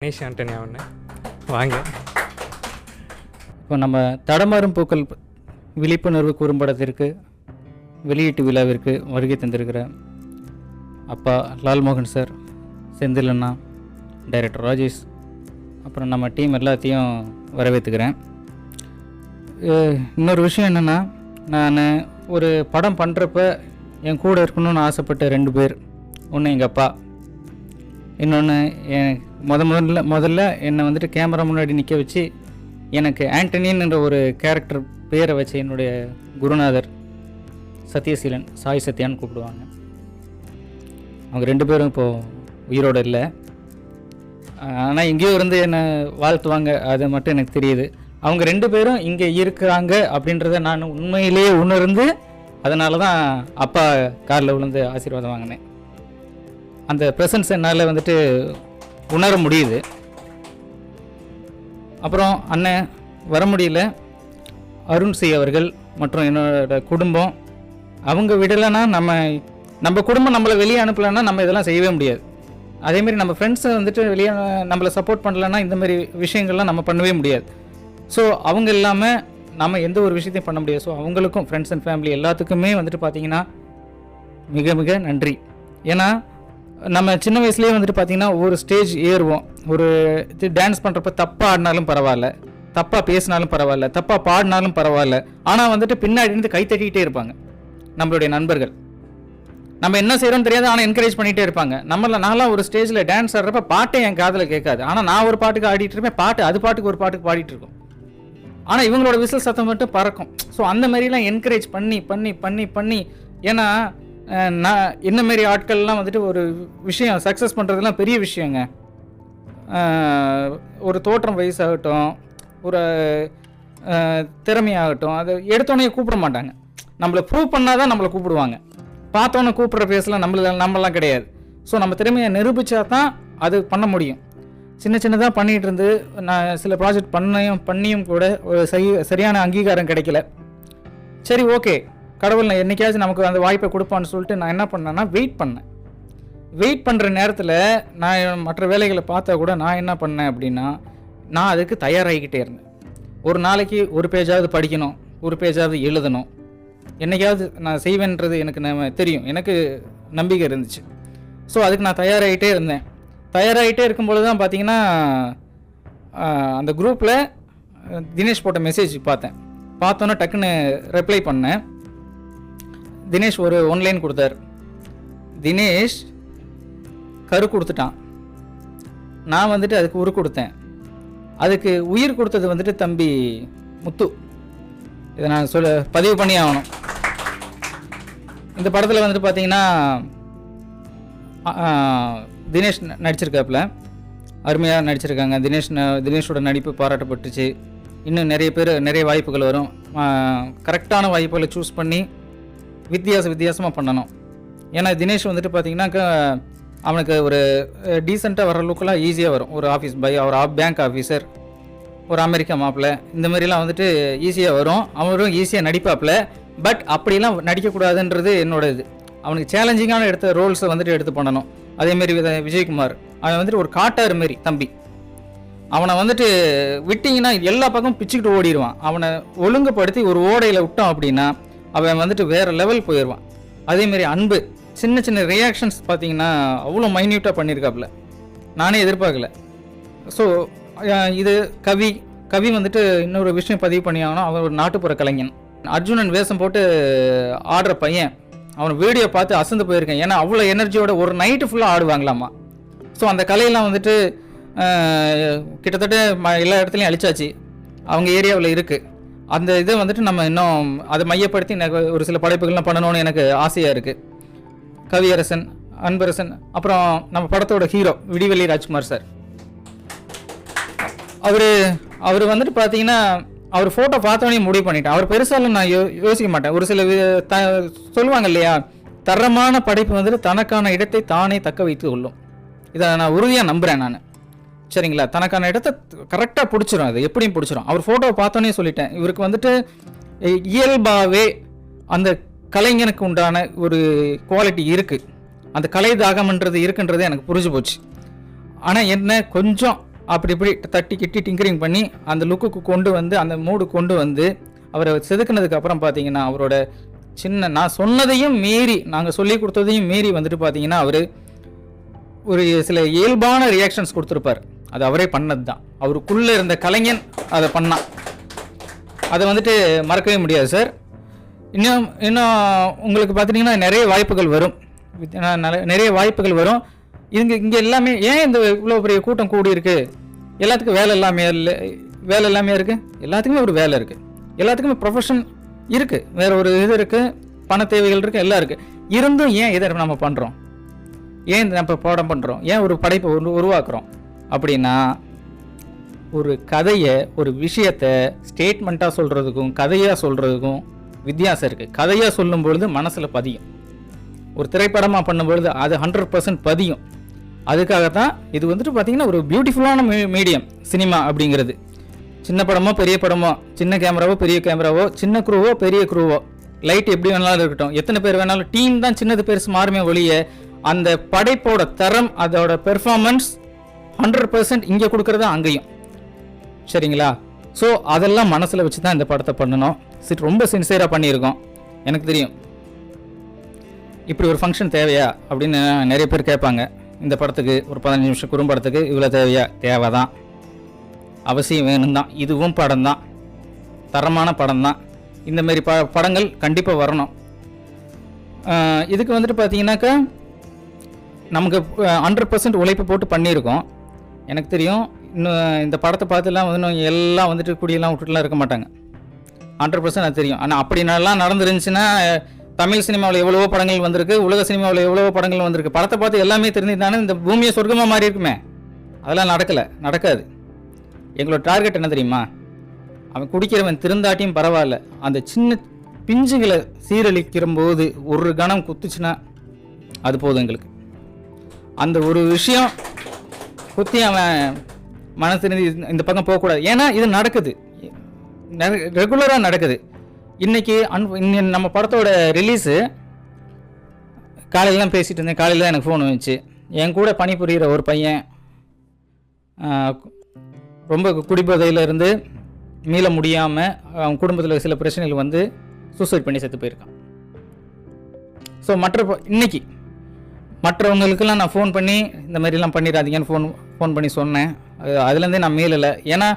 கணேஷ் ஆண்டனி ஒன்று வாங்க. இப்போ நம்ம தடமாறும் பூக்கள் விழிப்புணர்வு குறும்படத்திற்கு வெளியீட்டு விழாவிற்கு வருகை தந்திருக்கிற அப்பா லால்மோகன் சார் செந்தில் அண்ணா டைரக்டர் ராஜேஷ் அப்புறம் நம்ம டீம் எல்லாத்தையும் வரவேற்றுக்கிறேன் இன்னொரு விஷயம் என்னென்னா நான் ஒரு படம் பண்ணுறப்ப என் கூட இருக்கணும்னு ஆசைப்பட்ட ரெண்டு பேர் ஒன்று எங்கள் அப்பா இன்னொன்று என் முத முதல்ல முதல்ல என்னை வந்துட்டு கேமரா முன்னாடி நிற்க வச்சு எனக்கு ஆண்டனின்ற ஒரு கேரக்டர் பேரை வச்சு என்னுடைய குருநாதர் சத்யசீலன் சாய் சத்யான்னு கூப்பிடுவாங்க. அவங்க ரெண்டு பேரும் இப்போது உயிரோடு இல்லை. ஆனால் எங்கேயோ இருந்து என்னை வாழ்த்துவாங்க அது மட்டும் எனக்கு தெரியுது. அவங்க ரெண்டு பேரும் இங்கே இருக்கிறாங்க அப்படின்றத நான் உண்மையிலேயே உணர்ந்து அதனால தான் அப்பா காரில் விழுந்து ஆசீர்வாதம் வாங்கினேன். அந்த ப்ரெசன்ஸ் என்னால் வந்துட்டு உணர முடியுது. அப்புறம் அண்ணன் வர முடியல. அருண் சி அவர்கள் மற்றும் என்னோட குடும்பம் அவங்க விடலைன்னா நம்ம நம்ம குடும்பம் நம்மளை வெளியே அனுப்பலைன்னா நம்ம இதெல்லாம் செய்யவே முடியாது. அதேமாரி நம்ம ஃப்ரெண்ட்ஸை வந்துட்டு வெளியே நம்மளை சப்போர்ட் பண்ணலைன்னா இந்த மாதிரி விஷயங்கள்லாம் நம்ம பண்ணவே முடியாது. ஸோ அவங்க இல்லாமல் நம்ம எந்த ஒரு விஷயத்தையும் பண்ண முடியாது. ஸோ அவங்களுக்கும் ஃப்ரெண்ட்ஸ் அண்ட் ஃபேமிலி எல்லாத்துக்குமே வந்துட்டு பார்த்திங்கன்னா மிக மிக நன்றி. ஏன்னா நம்ம சின்ன வயசுலேயே வந்துட்டு பார்த்தீங்கன்னா ஒரு ஸ்டேஜ் ஏறுவோம். ஒரு இது டான்ஸ் பண்ணுறப்ப தப்பாக ஆடினாலும் பரவாயில்ல. தப்பாக பேசினாலும் பரவாயில்ல. தப்பாக பாடினாலும் பரவாயில்ல. ஆனால் வந்துட்டு பின்னாடி இருந்து கை தட்டிக்கிட்டே இருப்பாங்க நம்மளுடைய நண்பர்கள். நம்ம என்ன செய்கிறோம் தெரியாது ஆனால் என்கரேஜ் பண்ணிகிட்டே இருப்பாங்க. நம்மள நான்லாம் ஒரு ஸ்டேஜில் டான்ஸ் ஆடுறப்ப பாட்டே என் காதில் கேட்காது. ஆனால் நான் ஒரு பாட்டுக்கு ஆடிட்டு இருப்பேன் பாட்டு அது பாட்டுக்கு ஒரு பாட்டுக்கு பாடிட்டு இருக்கும். ஆனால் இவங்களோட விசில் சத்தம் மட்டும் பறக்கும். ஸோ அந்த மாதிரிலாம் என்கரேஜ் பண்ணி பண்ணி பண்ணி பண்ணி ஏன்னா நான் என்ன மாரி ஆட்கள்லாம் வந்துட்டு ஒரு விஷயம் சக்ஸஸ் பண்ணுறதுலாம் பெரிய விஷயங்க. ஒரு தோற்றம் வயசாகட்டும் ஒரு திறமையாகட்டும் அதை எடுத்தோடனே கூப்பிட மாட்டாங்க. நம்மளை ப்ரூவ் பண்ணால் தான் நம்மளை கூப்பிடுவாங்க. பார்த்தோன்னே கூப்பிட்ற பேசலாம் நம்மள நம்மலாம் கிடையாது. ஸோ நம்ம திறமையை நிரூபித்தா தான் அது பண்ண முடியும். சின்ன சின்னதாக பண்ணிகிட்டு இருந்து நான் சில ப்ராஜெக்ட் பண்ணியும் பண்ணியும் கூட ஒரு சரி சரியான அங்கீகாரம் கிடைக்கல. சரி ஓகே கடவுள் நான் என்றைக்காச்சும் நமக்கு அந்த வாய்ப்பை கொடுப்பான்னு சொல்லிட்டு நான் என்ன பண்ணேன்னா வெயிட் பண்ணேன். வெயிட் பண்ணுற நேரத்தில் நான் மற்ற வேலைகளை பார்த்தா கூட நான் என்ன பண்ணேன் அப்படின்னா நான் அதுக்கு தயாராகிக்கிட்டே இருந்தேன். ஒரு நாளைக்கு ஒரு பேஜாவது படிக்கணும் ஒரு பேஜாவது எழுதணும். என்னைக்காவது நான் செய்வேன்றது எனக்கு நம்ம தெரியும் எனக்கு நம்பிக்கை இருந்துச்சு. ஸோ அதுக்கு நான் தயாராகிட்டே இருந்தேன். தயாராகிட்டே இருக்கும்பொழுது தான் பார்த்தீங்கன்னா அந்த குரூப்பில் தினேஷ் போட்ட மெசேஜ் பார்த்தேன். பார்த்தோன்னே டக்குன்னு ரிப்ளை பண்ணேன். தினேஷ் ஒரு ஒன்லைன் கொடுத்தார். தினேஷ் கரு கொடுத்துட்டான். நான் வந்துட்டு அதுக்கு உரு கொடுத்தேன். அதுக்கு உயிர் கொடுத்தது வந்துட்டு தம்பி முத்து. இதை நான் சொல்ல பதிவு பண்ணி ஆகணும். இந்த படத்தில் வந்துட்டு பார்த்தீங்கன்னா தினேஷ் ந- நடிச்சிருக்காப்புல. அருமையாக நடிச்சிருக்காங்க. தினேஷ் தினேஷோட நடிப்பு பாராட்டப்பட்டுச்சு. இன்னும் நிறைய பேர் நிறைய வாய்ப்புகள் வரும். கரெக்டான வாய்ப்புகளை சூஸ் பண்ணி வித்தியாச வித்தியாசமாக பண்ணணும். ஏன்னா தினேஷ் வந்துட்டு பார்த்தீங்கன்னாக்கா அவனுக்கு ஒரு டீசெண்டாக வர லுக்கெல்லாம் ஈஸியாக வரும். ஒரு ஆஃபீஸ் பை ஒரு பேங்க் ஆஃபீஸர் ஒரு அமெரிக்கா மாப்பிள்ள இந்த மாதிரிலாம் வந்துட்டு ஈஸியாக வரும். அவரும் ஈஸியாக நடிப்பாப்பில் பட் அப்படிலாம் நடிக்கக்கூடாதுன்றது என்னோட இது அவனுக்கு சேலஞ்சிங்கான எடுத்த ரோல்ஸை வந்துட்டு எடுத்து பண்ணணும். அதேமாரி வித- விஜயகுமார். அவன் வந்துட்டு ஒரு காட்டார் மாரி தம்பி. அவனை வந்துட்டு விட்டிங்கன்னா எல்லா பக்கமும் பிச்சுக்கிட்டு ஓடிடுவான் அவனை ஒழுங்குபடுத்தி ஒரு ஓடையில் விட்டோம் அப்படின்னா அவன் வந்துட்டு வேற லெவல் போயிடுவான் அதேமாரி அன்பு சின்ன சின்ன ரியாக்ஷன்ஸ் பார்த்தீங்கன்னா அவ்வளோ மைன்யூட்டாக பண்ணியிருக்காப்புல. நானே எதிர்பார்க்கல. ஸோ இது கவி கவி வந்துட்டு இன்னொரு விஷயம் பதிவு பண்ணியாங்கன்னா அவன் ஒரு நாட்டுப்புற கலைஞன். அர்ஜுனன் வேஷம் போட்டு ஆடுற பையன். அவன் வீடியோ பார்த்து அசந்து போயிருக்கேன். ஏன்னா அவ்வளோ எனர்ஜியோட ஒரு நைட்டு ஃபுல்லாக ஆடுவாங்களாமா. ஸோ அந்த கலையெல்லாம் வந்துட்டு கிட்டத்தட்ட ம- எல்லா இடத்துலையும் அழிச்சாச்சு. அவங்க ஏரியாவில் இருக்குது அந்த இதை வந்துட்டு நம்ம இன்னும் அதை மையப்படுத்தி எனக்கு ஒரு சில படைப்புகள்லாம் பண்ணணும்னு எனக்கு ஆசையாக இருக்குது கவியரசன் அன்பரசன் அப்புறம் நம்ம படத்தோட ஹீரோ விடிவெளி ராஜ்குமார் சார். அவர் அவர் வந்துட்டு பார்த்தீங்கன்னா அவர் ஃபோட்டோ பார்த்தோன்னே முடிவு பண்ணிட்டேன் அவர் பெருசாலும் நான் யோ யோசிக்க மாட்டேன். ஒரு சில வி- த சொல்லுவாங்க இல்லையா? தரமான படைப்பு வந்துட்டு தனக்கான இடத்தை தானே தக்க வைத்து கொள்ளும். இதை நான் உறுதியாக நம்புகிறேன் நான். சரிங்களா? தனக்கான இடத்தை கரெக்டாக பிடிச்சிரும் அது. எப்படியும் பிடிச்சிரும். அவர் ஃபோட்டோவை பார்த்தோன்னே சொல்லிட்டேன். இவருக்கு வந்துட்டு இயல்பாகவே அந்த கலைஞனுக்கு உண்டான ஒரு குவாலிட்டி இருக்குது அந்த கலை தாகம்ன்றது இருக்குன்றது எனக்கு புரிஞ்சு போச்சு. ஆனால் என்ன கொஞ்சம் அப்படி இப்படி தட்டி கிட்டி டிங்கரிங் பண்ணி அந்த லுக்குக்கு கொண்டு வந்து அந்த மூடு கொண்டு வந்து அவரை செதுக்குனதுக்கு அப்புறம் பார்த்தீங்கன்னா அவரோட சின்ன நான் சொன்னதையும் மீறி நாங்கள் சொல்லி கொடுத்ததையும் மீறி வந்துட்டு பார்த்தீங்கன்னா அவர் ஒரு சில இயல்பான ரியாக்ஷன்ஸ் கொடுத்துருப்பார். அது அவரே பண்ணது தான் அவருக்குள்ளே இருந்த கலைஞன் அதை பண்ணான். அதை வந்துட்டு மறக்கவே முடியாது சார் இன்னும் இன்னும் உங்களுக்கு பார்த்துட்டிங்கன்னா நிறைய வாய்ப்புகள் வரும். வித்- நிறைய வாய்ப்புகள் வரும். இங்கே இங்கே எல்லாமே ஏன் இந்த இவ்வளோ பெரிய கூட்டம் கூடி இருக்குது எல்லாத்துக்கும் வேலை எல்லாமே இல்லை வேலை எல்லாமே இருக்குது எல்லாத்துக்குமே ஒரு வேலை இருக்குது எல்லாத்துக்குமே ப்ரொஃபஷன் இருக்குது வேறு ஒரு இது இருக்குது பண தேவைகள் இருக்குது எல்லாம் இருக்குது இருந்தும் ஏன் இதை நம்ம பண்ணுறோம் ஏன் இந்த நம்ம பாடம் பண்ணுறோம் ஏன் ஒரு படைப்பை உருவாக்குறோம்? அப்படின்னா ஒரு கதையை ஒரு விஷயத்தை ஸ்டேட்மெண்ட்டாக சொல்கிறதுக்கும் கதையாக சொல்கிறதுக்கும் வித்தியாசம் இருக்குது கதையாக சொல்லும் பொழுது மனசில் பதியும். ஒரு திரைப்படமாக பண்ணும்பொழுது அது ஹண்ட்ரட் பர்சன்ட் பதியும். அதுக்காகத்தான் இது வந்துட்டு பார்த்திங்கன்னா ஒரு பியூட்டிஃபுல்லான மீ மீடியம் சினிமா அப்படிங்கிறது. சின்ன படமோ பெரிய படமோ சின்ன கேமராவோ பெரிய கேமராவோ சின்ன குரூவோ பெரிய குரூவோ லைட் எப்படி வேணாலும் இருக்கட்டும். எத்தனை பேர் வேணாலும் டீம் தான் சின்னது பெருசு மாறுமே ஒழிய அந்த படைப்போட தரம் அதோட பெர்ஃபார்மன்ஸ் ஹண்ட்ரட் பர்சன்ட் இங்கே கொடுக்குறது அங்கேயும். சரிங்களா? ஸோ அதெல்லாம் மனசில் வச்சு தான் இந்த படத்தை பண்ணணும். சிட் ரொம்ப சின்சியராக பண்ணியிருக்கோம். எனக்கு தெரியும். இப்படி ஒரு ஃபங்க்ஷன் தேவையா? அப்படின்னு நிறைய பேர் கேட்பாங்க. இந்த படத்துக்கு ஒரு பதினஞ்சு நிமிஷம் குறும்படத்துக்கு இவ்வளோ தேவையா? தேவை தான் அவசியம் வேணும் தான் இதுவும் படம் தான் தரமான படம் தான் இந்தமாரி ப படங்கள் கண்டிப்பாக வரணும். இதுக்கு வந்துட்டு பார்த்தீங்கன்னாக்கா நமக்கு ஹண்ட்ரட் பர்சன்ட் உழைப்பு போட்டு பண்ணியிருக்கோம். எனக்கு தெரியும் இன்னும் இந்த படத்தை பார்த்துலாம் வந்து இன்னும் எல்லாம் வந்துட்டு குடியெல்லாம் விட்டுட்டுலாம் இருக்க மாட்டாங்க. ஹண்ட்ரட் பர்சன்ட் அது தெரியும். ஆனால் அப்படி நல்லா நடந்துருந்துச்சுன்னா தமிழ் சினிமாவில் எவ்வளவோ படங்கள் வந்திருக்கு உலக சினிமாவில் எவ்வளவோ படங்கள் வந்திருக்கு. படத்தை பார்த்து எல்லாமே தெரிஞ்சுதானே இந்த பூமியை சொர்க்கமாக மாறி இருக்குமே. அதெல்லாம் நடக்கலை நடக்காது. எங்களோட டார்கெட் என்ன தெரியுமா? அவன் குடிக்கிறவன் திருந்தாட்டியும் பரவாயில்ல. அந்த சின்ன பிஞ்சுகளை சீரழிக்கிற போது ஒரு கணம் குத்துச்சுன்னா அது போதும் எங்களுக்கு. அந்த ஒரு விஷயம் குத்தி அவன் மனசு இருந்து இந்த பக்கம் போகக்கூடாது. ஏன்னா இது நடக்குது. ரெகுலராக நடக்குது. இன்னைக்கு அன் இன்னி நம்ம படத்தோட ரிலீஸு காலையில் பேசிகிட்டு இருந்தேன். காலையில் தான் எனக்கு ஃபோன் வந்துச்சு. என் கூட பணிபுரிகிற ஒரு பையன் ரொம்ப குடிபோதையில் இருந்து மீள முடியாமல் அவன் குடும்பத்தில் சில பிரச்சனைகள் வந்து சூசைட் பண்ணி செத்து போயிருக்கான். ஸோ மற்ற ப- இன்னைக்கு மற்றவங்களுக்கெல்லாம் நான் ஃபோன் பண்ணி இந்த மாதிரிலாம் பண்ணிடாதீங்கன்னு ஃபோன் ஃபோன் பண்ணி சொன்னேன். அது அதுலேருந்தே நான் மீளலை ஏன்னா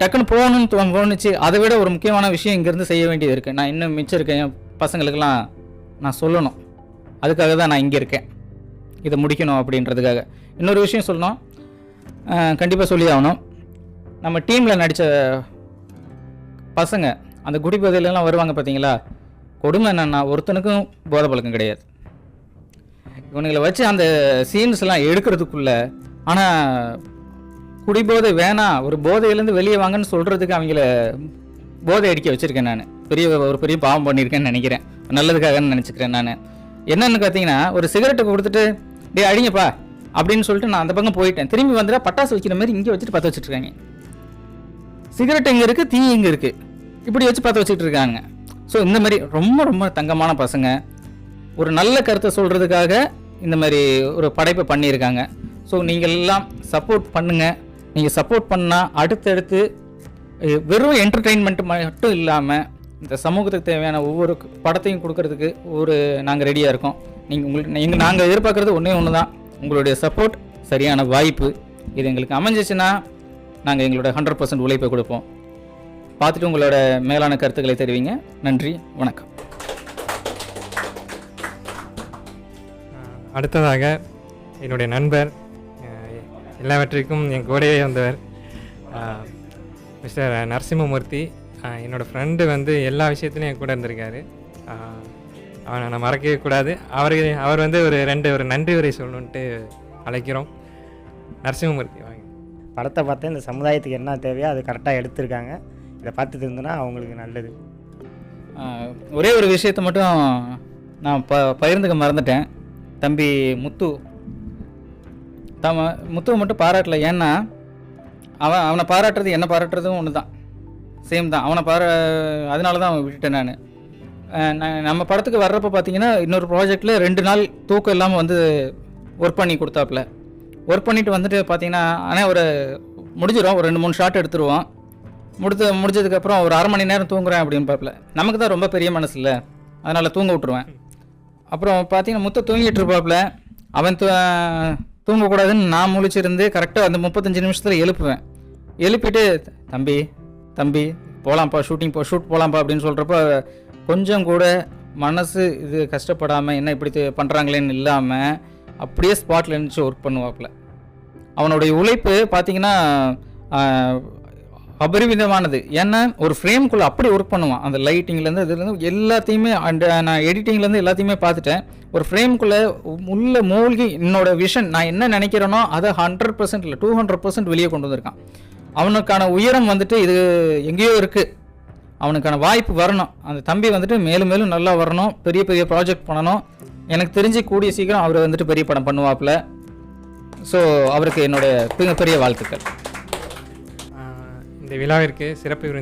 டக்குன்னு போகணும்னு தோணுச்சு. அதை விட ஒரு முக்கியமான விஷயம் இங்கேருந்து செய்ய வேண்டியது இருக்குது நான் இன்னும் மிச்சம் இருக்கேன் என் பசங்களுக்கெல்லாம் நான் சொல்லணும். அதுக்காக தான் நான் இங்கே இருக்கேன். இதை முடிக்கணும் அப்படின்றதுக்காக. இன்னொரு விஷயம் சொல்லணும். கண்டிப்பாக சொல்லி ஆகணும் நம்ம டீமில் நடித்த பசங்க அந்த குடிபோதையிலலாம் வருவாங்க பார்த்தீங்களா? கொடுமை என்னென்னா ஒருத்தனுக்கும் போதை பழக்கம் கிடையாது. இவனுங்களை வச்சு அந்த சீன்ஸ்லாம் எடுக்கிறதுக்குள்ள ஆனால் குடிபோதை வேணாம் ஒரு போதையிலேருந்து வெளியே வாங்கன்னு சொல்கிறதுக்கு அவங்கள போதை அடிக்க வச்சுருக்கேன் நான். பெரிய ஒரு பெரிய பாவம் பண்ணியிருக்கேன்னு நினைக்கிறேன். நல்லதுக்காகன்னு நினச்சிக்கிறேன் நான். என்னென்னு பார்த்தீங்கன்னா ஒரு சிகரெட்டை கொடுத்துட்டு டேய் அடிங்கப்பா அப்படின்னு சொல்லிட்டு நான் அந்த பக்கம் போயிட்டேன். திரும்பி வந்துட்டா பட்டாசு வைக்கிற மாதிரி இங்கே வச்சுட்டு பற்ற வச்சுட்டு இருக்காங்க சிகரெட் இங்கே இருக்குது தீ இங்கே இருக்குது இப்படி வச்சு பற்ற வச்சுட்டு இருக்காங்க ஸோ இந்த மாதிரி ரொம்ப ரொம்ப தங்கமான பசங்க. ஒரு நல்ல கருத்தை சொல்கிறதுக்காக இந்த மாதிரி ஒரு படைப்பை பண்ணியிருக்காங்க. ஸோ நீங்கள் எல்லாம் சப்போர்ட் பண்ணுங்கள் நீங்கள் சப்போர்ட் பண்ணால் அடுத்தடுத்து வெறும் என்டர்டெயின்மெண்ட் மட்டும் இல்லாமல் இந்த சமூகத்துக்கு தேவையான ஒவ்வொரு படத்தையும் கொடுக்கறதுக்கு ஒரு நாங்கள் ரெடியாக இருக்கோம். நீங்கள் உங்களுக்கு எங்கள் நாங்கள் எதிர்பார்க்குறது ஒன்றே ஒன்று தான் உங்களுடைய சப்போர்ட் சரியான வாய்ப்பு. இது எங்களுக்கு அமைஞ்சிச்சுன்னா நாங்கள் எங்களோட ஹண்ட்ரட் பர்சன்ட் உழைப்பை கொடுப்போம். பார்த்துட்டு உங்களோட மேலான கருத்துக்களை தெரிவிங்க. நன்றி வணக்கம். அடுத்ததாக என்னுடைய நண்பர் எல்லாவற்றிற்கும் என் கூடவே வந்தவர் மிஸ்டர் நரசிம்மமூர்த்தி. அஹ் என்னோட ஃப்ரெண்டு வந்து எல்லா விஷயத்துலையும் என் கூட இருந்திருக்காரு. அவனை நான் மறக்கவே கூடாது. அவருக்கு அவர் வந்து ஒரு ரெண்டு ஒரு நன்றி உரை சொல்லணுன்ட்டு அழைக்கிறோம். நரசிம்மமூர்த்தி வாங்க. படத்தை பார்த்து இந்த சமுதாயத்துக்கு என்ன தேவையோ அது கரெக்டாக எடுத்திருக்காங்க. இதை பார்த்துட்டு இருந்தோன்னா அவங்களுக்கு நல்லது. ஒரே ஒரு விஷயத்தை மட்டும் நான் ப பகிர்ந்துக்க மறந்துட்டேன். தம்பி முத்து. தம் முத்துவை மட்டும் பாராட்டல. ஏன்னா அவன் அவனை பாராட்டுறது என்னை பாராட்டுறதும் ஒன்று தான் சேம் தான். அவனை பாரா அதனால தான் அவன் விட்டுட்டேன் நான். நம்ம படத்துக்கு வர்றப்போ பார்த்தீங்கன்னா இன்னொரு ப்ராஜெக்டில் ரெண்டு நாள் தூக்கம் இல்லாமல் வந்து ஒர்க் பண்ணி கொடுத்தாப்புல. ஒர்க் பண்ணிட்டு வந்துட்டு பார்த்தீங்கன்னா ஆனால் ஒரு முடிஞ்சிடும் ஒரு ரெண்டு மூணு ஷாட் எடுத்துருவோம். முடித்து முடிஞ்சதுக்கப்புறம் ஒரு அரை மணி நேரம் தூங்குறேன் அப்படின்னு பார்ப்பல நமக்கு தான் ரொம்ப பெரிய மனசு இல்லை. அதனால் தூங்க விட்ருவேன் அப்புறம் பார்த்தீங்கன்னா முத்த தூங்கிட்டு இருப்பாப்புல அவன் தூ தூங்கக்கூடாதுன்னு நான் முழிச்சிருந்து கரெக்டாக அந்த முப்பத்தஞ்சு நிமிஷத்தில் எழுப்புவேன். எழுப்பிட்டு தம்பி தம்பி போகலாம்ப்பா ஷூட்டிங் போ ஷூட் போகலாம்ப்பா அப்படின்னு சொல்கிறப்ப கொஞ்சம் கூட மனசு இது கஷ்டப்படாமல் என்ன இப்படி பண்ணுறாங்களேன்னு இல்லாமல் அப்படியே ஸ்பாட்டில் இருந்துச்சு ஒர்க் பண்ணுவாப்புல அவனுடைய உழைப்பு பார்த்தீங்கன்னா அபரிவிதமானது. ஏன்னா ஒரு ஃப்ரேம்குள்ளே அப்படி ஒர்க் பண்ணுவான். அந்த லைட்டிங்லேருந்து இதுலேருந்து எல்லாத்தையுமே அண்ட் நான் எடிட்டிங்லேருந்து எல்லாத்தையுமே பார்த்துட்டேன். ஒரு ஃப்ரேம்குள்ளே உள்ள மூழ்கி என்னோட விஷன் நான் என்ன நினைக்கிறேனோ அதை ஹண்ட்ரட் பர்சன்ட் இல்லை டூ ஹண்ட்ரட் பர்சன்ட் வெளியே கொண்டு வந்திருக்கான். அவனுக்கான உயரம் வந்துட்டு இது எங்கேயோ இருக்குது அவனுக்கான வாய்ப்பு வரணும். அந்த தம்பி வந்துட்டு மேலும் மேலும் நல்லா வரணும். பெரிய பெரிய ப்ராஜெக்ட் பண்ணணும். எனக்கு தெரிஞ்சு கூடிய சீக்கிரம் அவர் வந்துட்டு பெரிய படம் பண்ணுவாப்பில். ஸோ அவருக்கு என்னுடைய மிகப்பெரிய வாழ்த்துக்கள். ஆஹ் இந்த விழாவிற்கு சிறப்பு விருந்தினர்